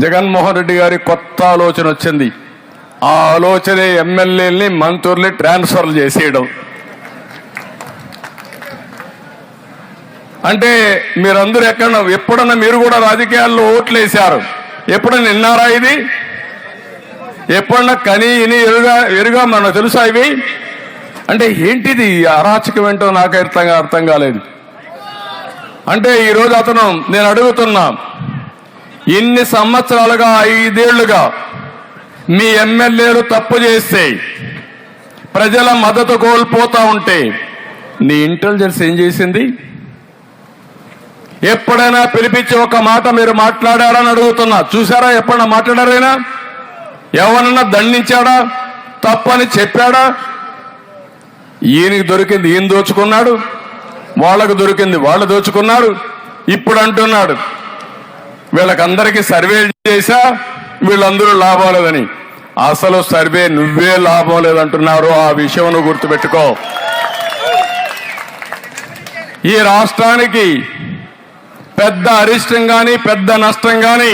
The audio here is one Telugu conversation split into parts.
జగన్మోహన్ రెడ్డి గారి కొత్త ఆలోచన వచ్చింది. ఆ ఆలోచనే ఎమ్మెల్యేల్ని మంత్రుల్ని ట్రాన్స్ఫర్లు చేసేయడం. అంటే మీరందరూ ఎక్కడ ఎప్పుడన్నా మీరు కూడా రాజకీయాల్లో ఓట్లు వేశారు ఎప్పుడన్నా విన్నారా ఇది? ఎప్పుడన్నా కని ఇని ఎరుగా ఎరుగా మనకు తెలుసా ఇవి? అంటే ఏంటిది అరాచకం ఏంటో నాకు అర్థం అర్థం కాలేదు. అంటే ఈరోజు అతను నేను అడుగుతున్నా ఇన్ని సంవత్సరాలుగా ఐదేళ్ళుగా మీ ఎమ్మెల్యేలు తప్పు చేస్తే ప్రజల మద్దతు కోల్పోతా ఉంటే నీ ఇంటెలిజెన్స్ ఏం చేసింది? ఎప్పుడైనా పిలిపించి ఒక మాట మీరు మాట్లాడారని అడుగుతున్నా. చూసారా ఎప్పుడైనా మాట్లాడారైనా ఎవరన్నా దండించాడా? తప్పని చెప్పాడా? ఈయనకి దొరికింది ఈయన దోచుకున్నాడు. వాళ్ళకు దొరికింది వాళ్ళు దోచుకున్నాడు. ఇప్పుడు అంటున్నాడు వీళ్ళకందరికీ సర్వే చేశా వీళ్ళందరూ లాభం లేదని అసలు సర్వే నువ్వే లాభం లేదంటున్నారు ఆ విషయం నువ్వు గుర్తుపెట్టుకో. ఈ రాష్ట్రానికి పెద్ద అరిష్టం కానీ పెద్ద నష్టం కానీ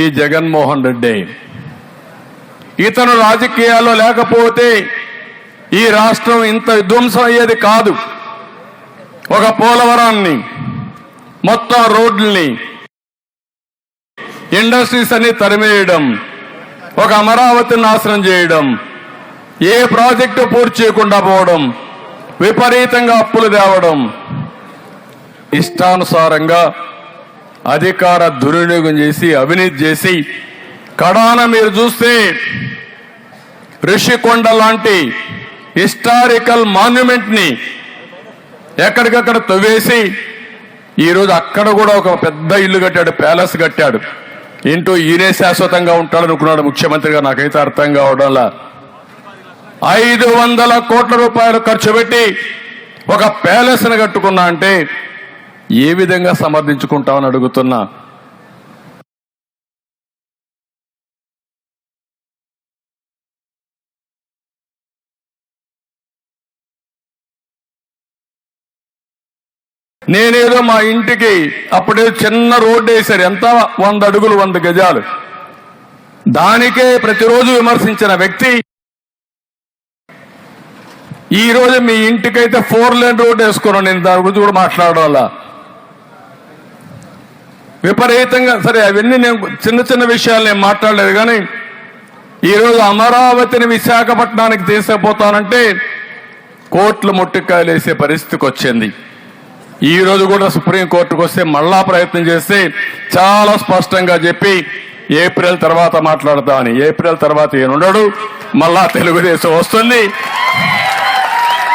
ఈ జగన్మోహన్ రెడ్డి. ఇతను రాజకీయాల్లో లేకపోతే ఈ రాష్ట్రం ఇంత విధ్వంసం అయ్యేది కాదు. ఒక పోలవరాన్ని మొత్తం రోడ్లని ఇండస్ట్రీస్ అన్ని తరిమేయడం ఒక అమరావతి నాశనం చేయడం ఏ ప్రాజెక్టు పూర్తి చేయకుండా పోవడం విపరీతంగా అప్పులు తేవడం. ఇష్టానుసారంగా అధికార దుర్వినియోగం చేసి అవినీతి చేసి కడాన మీరు చూస్తే రిషికొండ లాంటి హిస్టారికల్ మాన్యుమెంట్ని ఎక్కడికక్కడ తవ్వేసి ఈరోజు అక్కడ కూడా ఒక పెద్ద ఇల్లు కట్టాడు ప్యాలెస్ కట్టాడు. ఇంటూ ఈయనే శాశ్వతంగా ఉంటాడనుకున్నాడు ముఖ్యమంత్రిగా. నాకైతే అర్థం కావడంలా. ఐదు వందల కోట్ల రూపాయలు ఖర్చు పెట్టి ఒక ప్యాలెస్ను కట్టుకున్నా అంటే ఏ విధంగా సమర్థించుకుంటామని అడుగుతున్నా. నేనేదో మా ఇంటికి అప్పుడే చిన్న రోడ్డు వేశారు. ఎంత? వంద అడుగులు వంద గజాలు. దానికే ప్రతిరోజు విమర్శించిన వ్యక్తి ఈ రోజు మీ ఇంటికైతే ఫోర్ లేన్ రోడ్ వేసుకున్నాను నేను. దాని గురించి కూడా మాట్లాడడం వల్ల విపరీతంగా సరే అవన్నీ నేను చిన్న చిన్న విషయాలు నేను మాట్లాడలేదు కానీ ఈరోజు అమరావతిని విశాఖపట్నానికి తీసుకుపోతానంటే కోట్లు ముట్టికాయలు వేసే పరిస్థితికి వచ్చింది. ఈ రోజు కూడా సుప్రీంకోర్టుకు వస్తే మళ్ళా ప్రయత్నం చేస్తే చాలా స్పష్టంగా చెప్పి ఏప్రిల్ తర్వాత మాట్లాడతామని ఏప్రిల్ తర్వాత ఈయన ఉండడు మళ్ళా తెలుగుదేశం వస్తుంది.